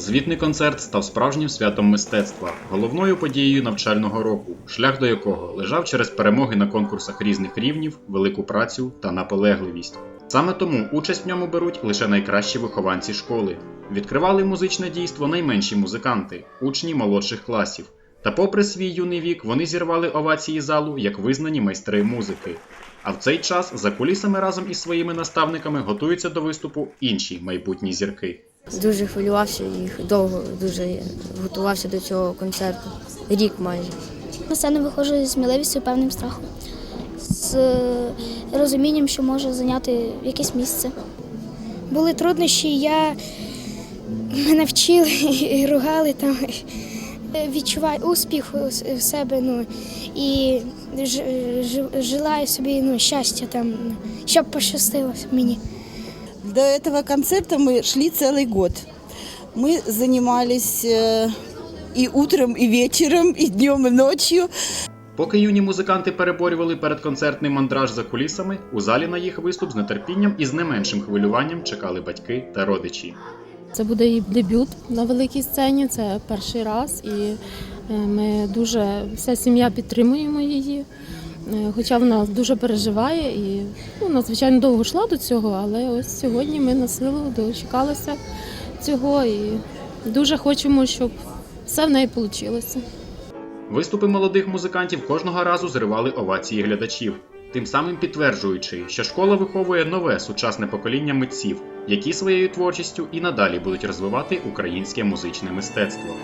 Звітний концерт став справжнім святом мистецтва, головною подією навчального року, шлях до якого лежав через перемоги на конкурсах різних рівнів, велику працю та наполегливість. Саме тому участь в ньому беруть лише найкращі вихованці школи. Відкривали музичне дійство найменші музиканти, учні молодших класів. Та попри свій юний вік, вони зірвали овації залу як визнані майстри музики. А в цей час за кулісами разом із своїми наставниками готуються до виступу інші майбутні зірки. Дуже хвилювався і довго дуже готувався до цього концерту. Рік майже. На сцену виходжу з сміливістю певним страхом, з розумінням, що можу зайняти якесь місце. Були труднощі, я мене вчили і ругали там. Відчуваю успіх в себе, ну і желаю собі ну, щастя там, щоб пощастило мені. До этого концерта мы шли целый год. Мы занимались э, и утром, и вечером, и днем, и ночью. Поки юні музиканти переборювали передконцертний мандраж за кулісами, у залі на їх виступ з нетерпінням і з не меншим хвилюванням чекали батьки та родичі. Це буде її дебют на великій сцені. Це перший раз, і е, ми дуже вся сім'я підтримуємо її. Е, Хоча вона дуже переживає і ну, вона, звичайно, довго йшла до цього, але ось сьогодні ми на силу дочекалися цього і дуже хочемо, щоб все в неї вийшло. Виступи молодих музикантів кожного разу зривали овації глядачів, тим самим підтверджуючи, що школа виховує нове сучасне покоління митців, які своєю творчістю і надалі будуть розвивати українське музичне мистецтво.